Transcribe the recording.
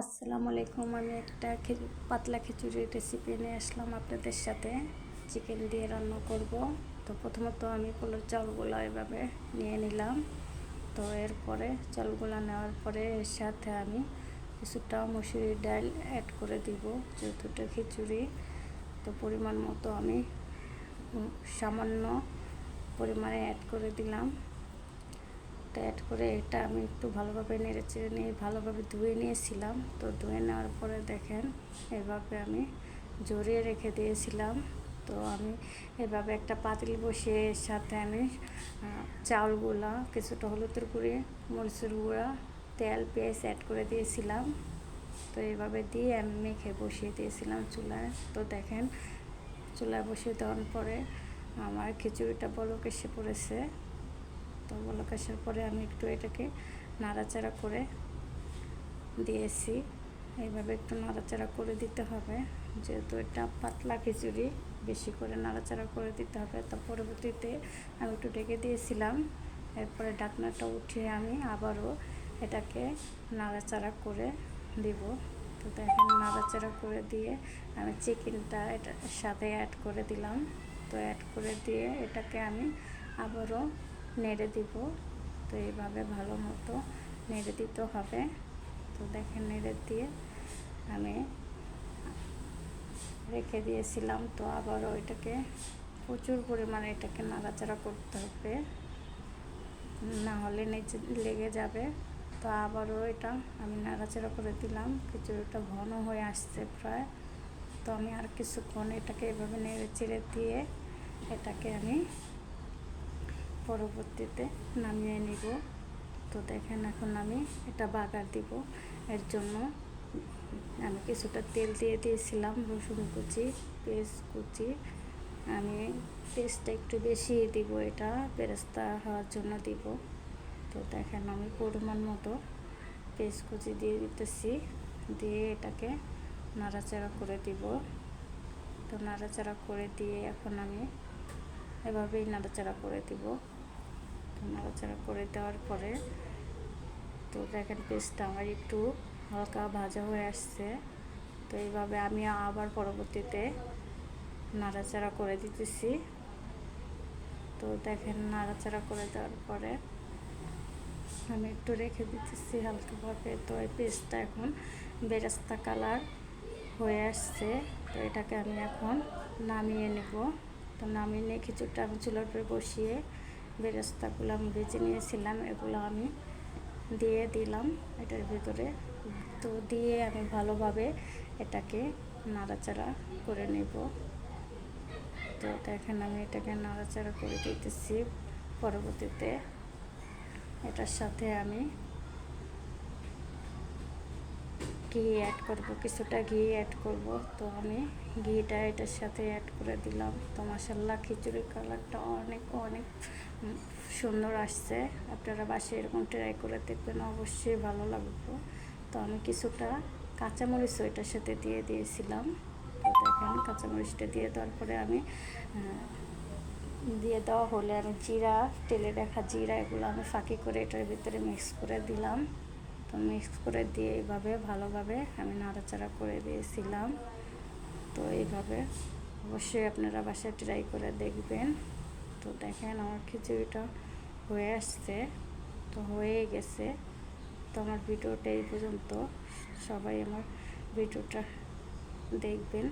আসসালামু আলাইকুম। আমি একটা পাতলা খিচুড়ির রেসিপি নিয়ে আসলাম আপনাদের সাথে। চিকেন দিয়ে রান্না করব। তো প্রথমত আমি পোলার চালগুলো এভাবে নিয়ে নিলাম। তো এরপরে চালগুলো নেওয়ার পরে এর সাথে আমি কিছুটা মুসুরির ডাল অ্যাড করে দিব যেহেতুটা খিচুড়ি। তো পরিমাণ মতো আমি সামান্য পরিমাণে অ্যাড করে দিলাম। তো অ্যাড করে এটা আমি একটু ভালোভাবে নেড়ে চেড়ে নিয়ে, ভালোভাবে ধুয়ে নিয়েছিলাম। তো ধুয়ে নেওয়ার পরে দেখেন, এভাবে আমি জড়িয়ে রেখে দিয়েছিলাম। তো আমি এভাবে একটা পাতিল বসিয়ে এর সাথে আমি চাউলগুলা, কিছুটা হলুদের গুঁড়ি, মরিচের গুঁড়া, তেল, পেঁয়াজ অ্যাড করে দিয়েছিলাম। তো এইভাবে দিয়ে আমি মেখে বসিয়ে দিয়েছিলাম চুলায়। তো দেখেন, চুলায় বসিয়ে দেওয়ার পরে আমার খিচুড়িটা বলক এসে পড়েছে। তো বলক আসার পরে আমি একটু এটাকে নাড়াচাড়া করে দিয়েছি। এইভাবে একটু নাড়াচাড়া করে দিতে হবে। যেহেতু এটা পাতলা খিচুড়ি, বেশি করে নাড়াচাড়া করে দিতে হবে। তো পরবর্তীতে আমি একটু ঢেকে দিয়েছিলাম। এরপরে ডাকনাটা উঠিয়ে আমি আবারও এটাকে নাড়াচাড়া করে দিব। তো দেখেন, নাড়াচাড়া করে দিয়ে আমি চিকেনটা এটার সাথে অ্যাড করে দিলাম। তো অ্যাড করে দিয়ে এটাকে আমি আবারও নেড়ে দিব। তো এইভাবে ভালো মতো নেড়ে দিতে হবে। তো দেখেন নেড়ে দিয়ে আমি রেখে দিয়েছিলাম। তো আবারও ওইটাকে প্রচুর পরিমাণে এটাকে নাড়াচাড়া করতে হবে। না হলে নিচে লেগে যাবে। তো আবারও এটা আমি নাড়াচাড়া করে দিলাম। খিচুড়িটা ঘন হয়ে আসছে প্রায়। তো আমি আর কিছুক্ষণ এটাকে এভাবে নেড়ে চেড়ে দিয়ে এটাকে আমি পরবর্তীতে নামিয়ে নিব। তো দেখেন এখন আমি এটা বাগার দিব। এর জন্য আমি কিছুটা তেল দিয়ে দিয়েছিলাম, রসুন কুচি, পেঁয়াজ কুচি। আমি পেস্টটা একটু বেশি দিব, এটা বেরেস্তা হওয়ার জন্য দিব। তো দেখেন আমি পরিমাণ মতো পেস্ট কুচি দিয়ে দিতেছি, দিয়ে এটাকে নাড়াচাড়া করে দিব। তো নাড়াচাড়া করে দিয়ে এখন আমি এভাবেই নাড়াচাড়া করে দিব। নাড়াচাড়া করে দেওয়ার পরে তো দেখেন পেস্টটা আমার একটু হালকা ভাজা হয়ে আসছে। তো এইভাবে আমি আবার পরবর্তীতে নাড়াচাড়া করে দিতেছি। তো দেখেন নাড়াচাড়া করে দেওয়ার পরে আমি একটু রেখে দিতেছি হালকাভাবে। তো এই পেস্টটা এখন বেরাস্তা কালার হয়ে আসছে। তো এটাকে আমি এখন নামিয়ে নেব। তো নামিয়ে নিয়ে খিচুড়িটা আমি চুলার উপরে বসিয়ে বেরেস্তাগুলো আমি বেছে নিয়েছিলাম, এগুলো আমি দিয়ে দিলাম এটার ভিতরে। তো দিয়ে আমি ভালোভাবে এটাকে নাড়াচাড়া করে নেব। তো দেখেন আমি এটাকে নাড়াচাড়া করে দিতেছি। পরবর্তীতে এটার সাথে আমি ঘি অ্যাড করব, কিছুটা ঘি অ্যাড করব। তো আমি ঘিটা এটার সাথে অ্যাড করে দিলাম। তো মাসাল্লাহ খিচুড়ির কালারটা অনেক অনেক সুন্দর আসছে। আপনারা বাসায় এরকম ট্রাই করে দেখবেন, অবশ্যই ভালো লাগবে। তো আমি কিছুটা কাঁচামরিচও এটার সাথে দিয়ে দিয়েছিলাম। তো দেখেন, কাঁচামরিচটা দিয়ে দেওয়ার পরে আমি দিয়ে দেওয়া হলে আমি জিরা, তেলে রাখা জিরা, এগুলো আমি ফাঁকি করে এটার ভিতরে মিক্স করে দিলাম। তো মিক্স করে দিয়ে এইভাবে ভালোভাবে আমি নাড়াচাড়া করে দিয়েছিলাম। তো এইভাবে অবশ্যই আপনারা বাসায় ট্রাই করে দেখবেন। তো দেখেন আমার খিচুড়িটা হয়ে আসছে। তো হয়ে গেছে। তো আমার ভিডিওটা এই পর্যন্ত। সবাই আমার ভিডিওটা দেখবেন।